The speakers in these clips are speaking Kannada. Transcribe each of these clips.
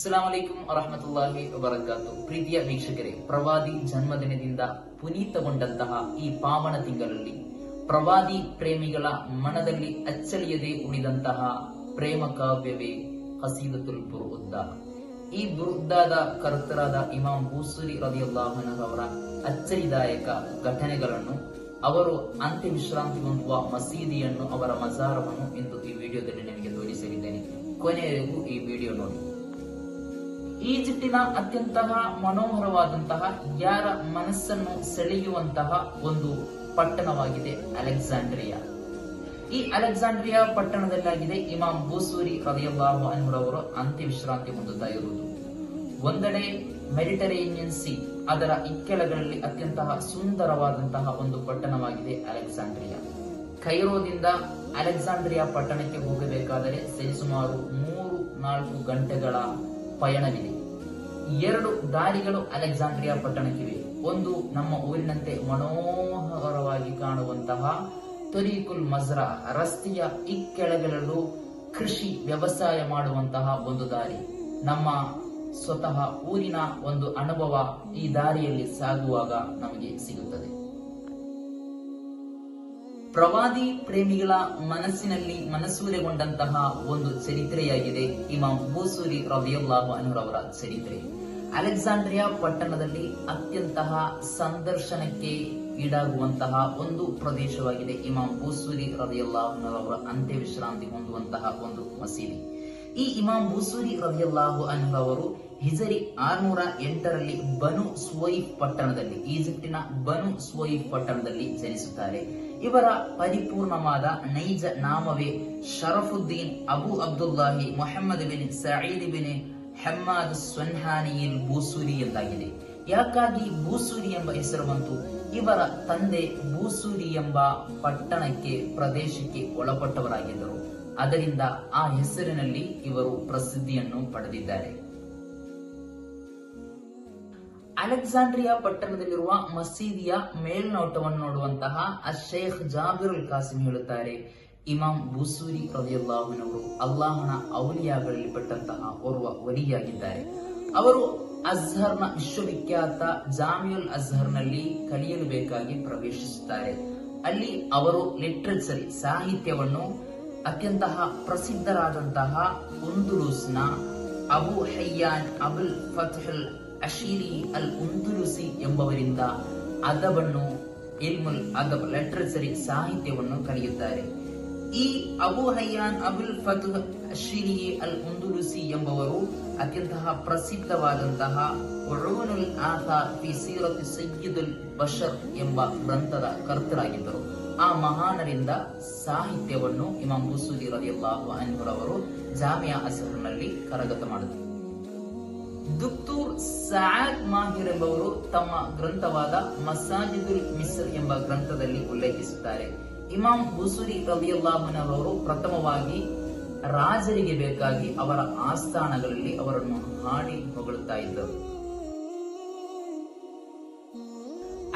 ಅಸ್ಸಲಾಂ ವಲೈಕುಂ ವರಹಮತುಲ್ಲಾಹಿ ವಬರಕಾತು ಪ್ರೀತಿಯ ವೀಕ್ಷಕರೇ, ಪ್ರವಾದಿ ಜನ್ಮದಿನದಿಂದ ಪುನೀತಗೊಂಡಂತಹ ಈ ಪಾವನ ತಿಂಗಳಲ್ಲಿ ಪ್ರವಾದಿ ಪ್ರೇಮಿಗಳ ಮನದಲ್ಲಿ ಅಚ್ಚಳಿಯದೆ ಉಳಿದಂತಹ ಪ್ರೇಮ ಕಾವ್ಯವೇ ಹಸೀದತುಲ್ ಬುರುದ್ದ. ಈ ಬುರುದ್ದಾದ ಕರ್ತರಾದ ಇಮಾಮ್ ಬೂಸುರಿ ರದಿಯಲ್ಲಾಹನವರ ಅಚ್ಚರಿದಾಯಕ ಘಟನೆಗಳನ್ನು ಅವರು ಅಂತ್ಯ ವಿಶ್ರಾಂತಿ ಹೊಂದುವ ಮಸೀದಿಯನ್ನು ಅವರ ಮಜಾರವನ್ನು ಇಂದು ಈ ವಿಡಿಯೋದಲ್ಲಿ ನಿಮಗೆ ತೋರಿಸಲಿದ್ದೇನೆ. ಕೊನೆಯವರೆಗೂ ಈ ವಿಡಿಯೋ ನೋಡಿ. ಈಜಿಪ್ಟಿನ ಅತ್ಯಂತ ಮನೋಹರವಾದಂತಹ ಯಾರ ಮನಸ್ಸನ್ನು ಸೆಳೆಯುವಂತಹ ಒಂದು ಪಟ್ಟಣವಾಗಿದೆ ಅಲೆಕ್ಸಾಂಡ್ರಿಯಾ. ಈ ಅಲೆಕ್ಸಾಂಡ್ರಿಯಾ ಪಟ್ಟಣದಲ್ಲಾಗಿದೆ ಇಮಾಮ್ ಬೂಸೂರಿ ರದಿಯಲ್ಲಾಹು ಅನ್ನುವರವರು ಅಂತ್ಯ ವಿಶ್ರಾಂತಿ ಹೊಂದುತ್ತಾ ಇರುವುದು. ಒಂದೆಡೆ ಮೆಡಿಟರೇನಿಯನ್ ಸಿ, ಅದರ ಇಕ್ಕೆಲಗಳಲ್ಲಿ ಅತ್ಯಂತ ಸುಂದರವಾದಂತಹ ಒಂದು ಪಟ್ಟಣವಾಗಿದೆ ಅಲೆಕ್ಸಾಂಡ್ರಿಯಾ. ಕೈರೋದಿಂದ ಅಲೆಕ್ಸಾಂಡ್ರಿಯಾ ಪಟ್ಟಣಕ್ಕೆ ಹೋಗಬೇಕಾದರೆ ಸರಿಸುಮಾರು ಮೂರು ನಾಲ್ಕು ಗಂಟೆಗಳ ಪಯಣವಿದೆ. ಎರಡು ದಾರಿಗಳು ಅಲೆಕ್ಸಾಂಡ್ರಿಯಾ ಪಟ್ಟಣಕ್ಕಿವೆ. ಒಂದು ನಮ್ಮ ಊರಿನಂತೆ ಮನೋಹರವಾಗಿ ಕಾಣುವಂತಹ ತೊರೀಕುಲ್ ಮಜ್ರಾ ರಸ್ತೆಯ ಇಕ್ಕೆಳಗಳಲ್ಲೂ ಕೃಷಿ ವ್ಯವಸಾಯ ಮಾಡುವಂತಹ ಒಂದು ದಾರಿ. ನಮ್ಮ ಸ್ವತಃ ಊರಿನ ಒಂದು ಅನುಭವ ಈ ದಾರಿಯಲ್ಲಿ ಸಾಗುವಾಗ ನಮಗೆ ಸಿಗುತ್ತದೆ. ಪ್ರವಾದಿ ಪ್ರೇಮಿಗಳ ಮನಸ್ಸಿನಲ್ಲಿ ಮನಸೂರೆಗೊಂಡಂತಹ ಒಂದು ಚರಿತ್ರೆಯಾಗಿದೆ ಇಮಾಮ್ ಬೂಸೂರಿ ರವಿಯುಲ್ಲಾಹು ಅನುರವರ ಚರಿತ್ರೆ. ಅಲೆಕ್ಸಾಂಡ್ರಿಯಾ ಪಟ್ಟಣದಲ್ಲಿ ಅತ್ಯಂತಹ ಸಂದರ್ಶನಕ್ಕೆ ಈಡಾಗುವಂತಹ ಒಂದು ಪ್ರದೇಶವಾಗಿದೆ ಇಮಾಮ್ ಬೂಸೂರಿ ರವಿಯುಲ್ಲಾಹುನವರ ಅಂತ್ಯ ವಿಶ್ರಾಂತಿ ಹೊಂದುವಂತಹ ಒಂದು ಮಸೀದಿ. ಈ ಇಮಾಮ್ ಬೂಸೂರಿ ರವಿಯುಲ್ಲಾಹು ಅನ್ಹವರು ಹಿಜರಿ ಆರ್ನೂರ ಎಂಟರಲ್ಲಿ ಬನು ಸುವೈಫ್ ಪಟ್ಟಣದಲ್ಲಿ, ಈಜಿಪ್ಟಿನ ಬನು ಸುವೈಫ್ ಪಟ್ಟಣದಲ್ಲಿ ಜನಿಸುತ್ತಾರೆ. ಇವರ ಪರಿಪೂರ್ಣವಾದ ನೈಜ ನಾಮವೇ Sharafuddin Abu Abdullahi Mohammed bin Said bin Hammad ಸ್ವನ್ಹಾನಿಯಿಲ್ Busiri ಎಂದಾಗಿದೆ. ಯಾಕಾಗಿ ಬೂಸೂರಿ ಎಂಬ ಹೆಸರು ಬಂತು? ಇವರ ತಂದೆ ಬೂಸೂರಿ ಎಂಬ ಪಟ್ಟಣಕ್ಕೆ, ಪ್ರದೇಶಕ್ಕೆ ಒಳಪಟ್ಟವರಾಗಿದ್ದರು. ಅದರಿಂದ ಆ ಹೆಸರಿನಲ್ಲಿ ಇವರು ಪ್ರಸಿದ್ಧಿಯನ್ನು ಪಡೆದಿದ್ದಾರೆ. ಅಲೆಕ್ಸಾಂಡ್ರಿಯಾ ಪಟ್ಟಣದಲ್ಲಿರುವ ಮಸೀದಿಯ ಮೇಲ್ನೋಟವನ್ನು ನೋಡುವಂತಹ ಅಶೇಖ್ ಜಾಬಿರುಲ್ ಕಾಸಿಂ ಹೇಳುತ್ತಾರೆ. ಇಮಾಮ್ ಬುಸೂರಿ ರವಿಯಲ್ಲಾಹುನವರು ಅಲ್ಲಾಹನ ಔಲಿಯಾಗಳಲ್ಲಿ ಪಟ್ಟಂತಹ ಓರ್ವ ವರಿಯಾಗಿದ್ದಾರೆ ಅವರು ಅಜ್ಹರ್ನ ವಿಶ್ವವಿಖ್ಯಾತ ಜಾಮಿಯುಲ್ ಅಜ್ಹರ್ನಲ್ಲಿ ಕಲಿಯಲು ಬೇಕಾಗಿ ಪ್ರವೇಶಿಸುತ್ತಾರೆ. ಅಲ್ಲಿ ಅವರು ಲಿಟ್ರೇಚರ್ ಸಾಹಿತ್ಯವನ್ನು, ಅತ್ಯಂತ ಪ್ರಸಿದ್ಧರಾದಂತಹ ಉಂದುಲೂಸ್ನ ಅಬು ಹಯ್ಯಾನ್ ಅಬುಲ್ ಫತ್ಹಲ್ ಅಶೀರಿ ಅಲ್ ಉಂದುರುಸಿ ಎಂಬವರಿಂದ ಅದವನ್ನು ಇಲ್ಮುಲ್ ಅದಬ್ ಲೆಟ್ರಸರಿ ಸಾಹಿತ್ಯವನ್ನು ಕಲಿಯುತ್ತಾರೆ. ಈ ಅಬು ಹಯ್ಯಾನ್ ಅಬುಲ್ ಫತ್ ಅಶೀರಿ ಅಲ್ ಉಂದುರುಸಿ ಎಂಬವರು ಅತ್ಯಂತಹ ಪ್ರಸಿದ್ಧವಾದಂತಹ ಬಷರ್ ಎಂಬ ಗ್ರಂಥದ ಕರ್ತರಾಗಿದ್ದರು. ಆ ಮಹಾನರಿಂದ ಸಾಹಿತ್ಯವನ್ನು ಇಮಾಮ್ ಬುಸೂರಿ ರದಿಯಲ್ಲಾಹು ಅನ್ವರವರು ಜಾಮಿಯಾ ಅಸರ್ನಲ್ಲಿ ಕರಗತ ಮಾಡಿದರು. ಸಾದ್ ಮಾಹಿರ್ ಎಂಬವರು ತಮ್ಮ ಗ್ರಂಥವಾದ ಮಸಾಜಿದುಲ್ ಮಿಸ್ರ್ ಎಂಬ ಗ್ರಂಥದಲ್ಲಿ ಉಲ್ಲೇಖಿಸುತ್ತಾರೆ. ಇಮಾಮ್ ಬುಸುರಿ ರವಿಯಲ್ಲಾಹನವರು ಪ್ರಥಮವಾಗಿ ರಾಜರಿಗೆ ಬೇಕಾಗಿ ಅವರ ಆಸ್ಥಾನಗಳಲ್ಲಿ ಅವರನ್ನು ಹಾಡಿ ಹೊಗಳುತ್ತಾ ಇದ್ದರು.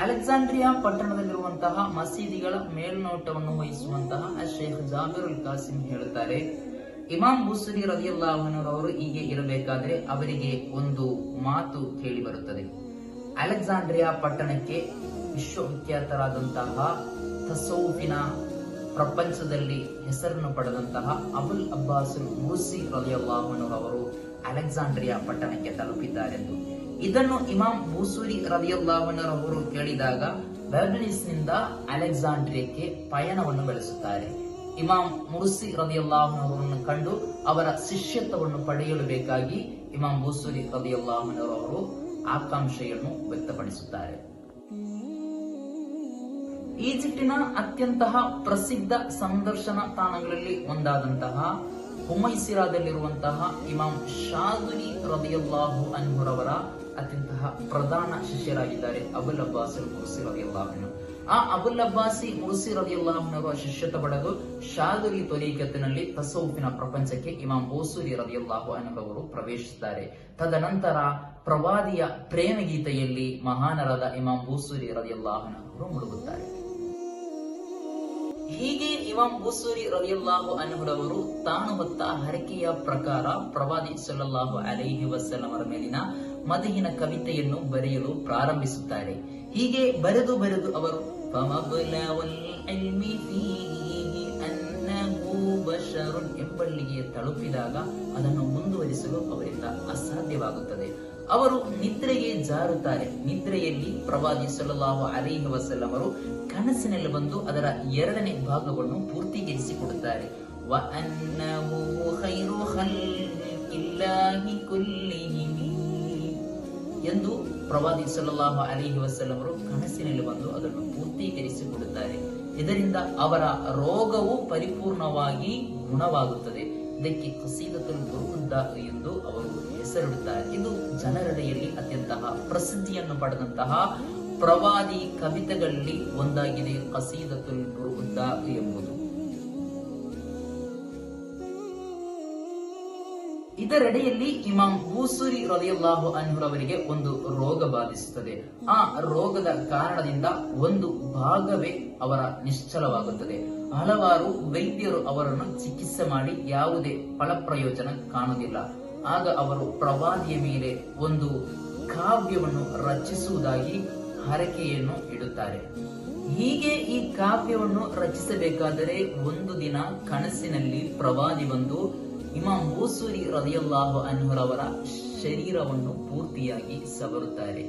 ಅಲೆಕ್ಸಾಂಡ್ರಿಯಾ ಪಟ್ಟಣದಲ್ಲಿರುವಂತಹ ಮಸೀದಿಗಳ ಮೇಲ್ನೋಟವನ್ನು ವಹಿಸುವಂತಹ ಶೇಖ್ ಉಲ್ ಕಾಸಿಂ ಹೇಳುತ್ತಾರೆ ಇಮಾಮ್ ಬುಸುರಿ ರಜಿಯಲ್ಲಾಹನವರು ಹೀಗೆ ಇರಬೇಕಾದ್ರೆ ಅವರಿಗೆ ಒಂದು ಮಾತು ಕೇಳಿ ಬರುತ್ತದೆ. ಅಲೆಕ್ಸಾಂಡ್ರಿಯಾ ಪಟ್ಟಣಕ್ಕೆ ವಿಶ್ವವಿಖ್ಯಾತರಾದಂತಹ ತಸೌಫಿನ ಪ್ರಪಂಚದಲ್ಲಿ ಹೆಸರನ್ನು ಪಡೆದಂತಹ ಅಬುಲ್ ಅಬ್ಬಾಸ್ ಮುರ್ಸಿ ಅವರು ಅಲೆಕ್ಸಾಂಡ್ರಿಯಾ ಪಟ್ಟಣಕ್ಕೆ ತಲುಪಿದ್ದಾರೆಂದು. ಇದನ್ನು ಇಮಾಮ್ ಬೂಸೂರಿ ರದಿಯಲ್ಲಾಹನರವರು ಕೇಳಿದಾಗ ಬೆರ್ಬನಿಸ್ನಿಂದ ಅಲೆಕ್ಸಾಂಡ್ರಿಯಕ್ಕೆ ಪಯಣವನ್ನು ಬೆಳೆಸುತ್ತಾರೆ. ಇಮಾಮ್ ಮುರ್ಸಿ ರದಿಯಲ್ಲಾಹನವರನ್ನು ಕಂಡು ಅವರ ಶಿಷ್ಯತ್ವವನ್ನು ಪಡೆಯಲು ಬೇಕಾಗಿ ಇಮಾಮ್ ಬೂಸೂರಿ ರದಿಯಲ್ಲಾಹನವರು ಆಕಾಂಕ್ಷೆಯನ್ನು ವ್ಯಕ್ತಪಡಿಸುತ್ತಾರೆ. ಈಜಿಪ್ಟಿನ ಅತ್ಯಂತಹ ಪ್ರಸಿದ್ಧ ಸಂದರ್ಶನ ತಾಣಗಳಲ್ಲಿ ಒಂದಾದಂತಹ ಹುಮೈಸಿರಾದಲ್ಲಿರುವಂತಹ ಇಮಾಮ್ ಶಾದುರಿ ರದಿಯಲ್ಲಾಹು ಅನ್ಹುರವರ ಅತ್ಯಂತಹ ಪ್ರಧಾನ ಶಿಷ್ಯರಾಗಿದ್ದಾರೆ ಅಬುಲ್ ಅಬ್ಬಾಸ್ ಮುರ್ಸಿ ರದಿಯಲ್ಲಾಹನು ಆ ಅಬುಲ್ ಅಬ್ಬಾಸಿ ಮುರ್ಸಿ ರದಿಯಲ್ಲಾಹನವರ ಶಿಷ್ಯತ ಪಡೆದು ಶಾದುರಿ ತೊರೀಕತ್ತಿನಲ್ಲಿ ತಸೌಫಿನ ಪ್ರಪಂಚಕ್ಕೆ ಇಮಾಮ್ ಓಸೂರಿ ರದಿಯಲ್ಲಾಹು ಅನ್ಹುರವರು ಪ್ರವೇಶಿಸುತ್ತಾರೆ ತದನಂತರ ಪ್ರವಾದಿಯ ಪ್ರೇಮ ಗೀತೆಯಲ್ಲಿ ಮಹಾನರಾದ ಇಮಾಮ್ ಬೂಸೂರಿ ರದಿಯಲ್ಲಾಹನವರು ಮುಳುಗುತ್ತಾರೆ. ಹೀಗೆ ಇಮಾಮ್ ಬೂಸೂರಿ ರಲಿಯಲ್ಲಾಹು ಅನ್ಹುರವರು ತಾನು ಹೊತ್ತ ಹರಕೆಯ ಪ್ರಕಾರ ಪ್ರವಾದಿ ಸಲ್ಲಲ್ಲಾಹು ಅಲೈಹಿ ವಸಲ್ಲಮರ ಮೇಲಿನ ಮದಹಿನ ಕವಿತೆಯನ್ನು ಬರೆಯಲು ಪ್ರಾರಂಭಿಸುತ್ತಾರೆ. ಹೀಗೆ ಬರೆದು ಬರೆದು ಅವರು ಎಂಬಲ್ಲಿಗೆ ತಲುಪಿದಾಗ ಅದನ್ನು ಮುಂದುವರಿಸಲು ಅವರಿಂದ ಅಸಾಧ್ಯವಾಗುತ್ತದೆ. ಅವರು ನಿದ್ರೆಗೆ ಜಾರುತ್ತಾರೆ. ನಿದ್ರೆಯಲ್ಲಿ ಪ್ರವಾದಿ ಸಲ್ಲಲ್ಲಾಹು ಅಲೈಹಿ ವಸಲ್ಲಮರು ಕನಸಿನಲ್ಲಿ ಬಂದು ಅದರ ಎರಡನೇ ಭಾಗವನ್ನು ವ ಅನ್ನಹು ಖೈರು ಖಲ್ಕಿಲ್ಲಾಹಿ ಕುಲ್ಲಿಹಿಮ್ ಎಂದು ಪ್ರವಾದಿ ಸಲ್ಲಲ್ಲಾಹು ಅಲೈಹಿ ವಸಲ್ಲಮರು ಕನಸಿನಲ್ಲಿ ಬಂದು ಅದನ್ನು ಪೂರ್ತೀಕರಿಸಿಕೊಡುತ್ತಾರೆ. ಇದರಿಂದ ಅವರ ರೋಗವು ಪರಿಪೂರ್ಣವಾಗಿ ಗುಣವಾಗುತ್ತದೆ. ಇದಕ್ಕೆ ಕಸೀದತುಲ್ ಗುರುಗುಂದ ಎಂದು ಅವರು ಹೆಸರಿಡುತ್ತಾರೆ. ಇದು ಜನರಡೆಯಲ್ಲಿ ಅತ್ಯಂತ ಪ್ರಸಿದ್ಧಿಯನ್ನು ಪಡೆದಂತಹ ಪ್ರವಾದಿ ಕವಿತೆಗಳಲ್ಲಿ ಒಂದಾಗಿದೆ ಕಸೀದತುಲ್ ಗುರುಗುಂದ ಎಂಬುದು. ಇದರೆಡೆಯಲ್ಲಿ ಇಮಾಮ್ ಬೂಸುರಿ ರಲಿಯಲ್ಲಾಹು ಅನ್ಹುರವರಿಗೆ ಒಂದು ರೋಗ ಬಾಧಿಸುತ್ತದೆ. ಆ ರೋಗದ ಕಾರಣದಿಂದ ಒಂದು ಭಾಗವೇ ಅವರ ನಿಶ್ಚಲವಾಗುತ್ತದೆ. ಹಲವಾರು ವೈದ್ಯರು ಅವರನ್ನು ಚಿಕಿತ್ಸೆ ಮಾಡಿ ಯಾವುದೇ ಫಲಪ್ರಯೋಜನ ಕಾಣುವುದಿಲ್ಲ. ಆಗ ಅವರು ಪ್ರವಾದಿಯ ಮೇಲೆ ಒಂದು ಕಾವ್ಯವನ್ನು ರಚಿಸುವುದಾಗಿ ಹರಕೆಯನ್ನು ಇಡುತ್ತಾರೆ. ಹೀಗೆ ಈ ಕಾವ್ಯವನ್ನು ರಚಿಸಬೇಕಾದರೆ ಒಂದು ದಿನ ಕನಸಿನಲ್ಲಿ ಪ್ರವಾದಿ ಬಂದು ಇಮಾಮ್ ಬೂಸೂರಿ ರದಿಯಲ್ಲಾಹು ಅನ್ಹುರವರ ಶರೀರವನ್ನು ಪೂರ್ತಿಯಾಗಿ ಸವರುತ್ತಾರೆ.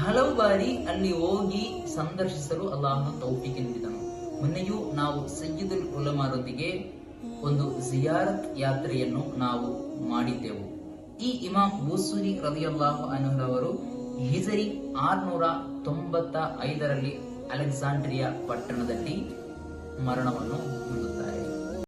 ಹಲವು ಬಾರಿ ಅಲ್ಲಿ ಹೋಗಿ ಸಂದರ್ಶಿಸಲು ಅಲ್ಲಾಹನು ತೌಫಿಕ್ ನೀಡಿದನು. ಮೊನ್ನೆಯೂ ನಾವು ಸಯ್ಯದುಲ್ ಉಲಮಾರೊಂದಿಗೆ ಒಂದು ಜಿಯಾರತ್ ಯಾತ್ರೆಯನ್ನು ನಾವು ಮಾಡಿದ್ದೆವು. ಈ ಇಮಾಮ್ ಬೂಸೂರಿ ರದಿಯಲ್ಲಾಹು ಅನ್ಹುರವರು ಹಿಜರಿ ಆರ್ನೂರ ತೊಂಬತ್ತ ಐದರಲ್ಲಿ ಅಲೆಕ್ಸಾಂಡ್ರಿಯಾ ಪಟ್ಟಣದಲ್ಲಿ ಮರಣವನ್ನು ಹೊಂದುತ್ತಾರೆ